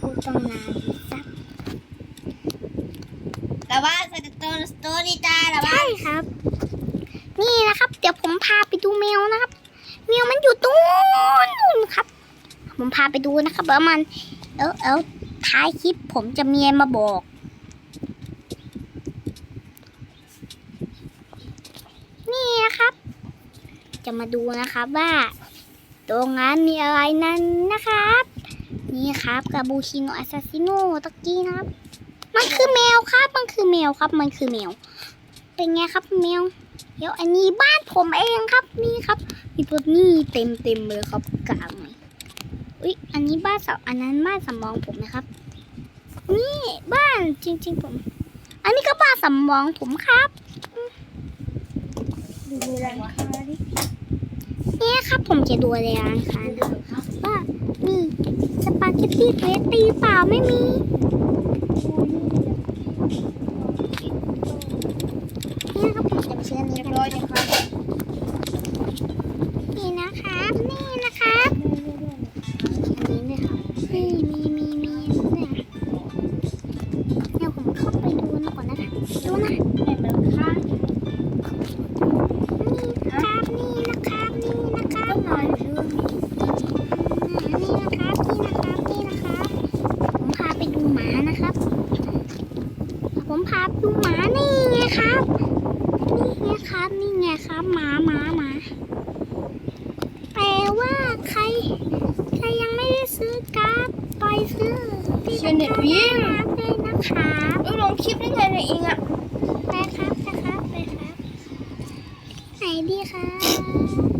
พูดต้องนานสักแต่ว่าสตอสตอรี่จ้าแต่ว่าใช่ครับ นี่นะครับ เดี๋ยวผมพาไปดูแมวนะครับ แมวมันอยู่ตรงนู้นครับ ผมพาไปดูนะครับว่ามัน เออเออท้ายคลิปผมจะมีมาบอก นี่นะครับ จะมาดูนะครับว่า ตรงนั้นมีอะไรนั้นนะครับ นี่ครับกาบูชิโนอาซาซิโนตะกี้นะครับ มันคือแมวครับ มันคือแมวครับ มันคือแมว เป็นไงครับแมวเดี๋ยวอันนี้บ้านผมเองครับนี่ครับ มีตัวนี่เต็มเต็มเลยครับกลางเลยอุ๊ยอันนี้บ้านสาวอันนั้นบ้านสำรองผมนะครับ นี่บ้านจริง ๆ ผม อันนี้ก็บ้านสำรองผมครับ ดูอะไรวะเนี่ยครับผมจะดูอะไรร้านค้านะครับว่ามีสปาเกตตี้เทสตีเปล่าไม่มีเนี่ยครับผมจะไปซื้ออันนี้เรียบกันร้อยยังครับ นะครับนอนอยู่นี่นะครับนี่นะครับนี่นะครับผมพาไปดูหมานะครับ ผมพาไปดูหมานี่ไงครับ นี่ไงครับนี่ไงครับหมาหมาหมาแปลว่าใครใครยังไม่ได้ซื้อการ์ดไปซื้อที่เชียร์เน็ตวิ่งร้านเลยนะครับเออลงคลิปได้ไงเนี่ยเองอะไปครับไปครับไปครับไหนดีครับ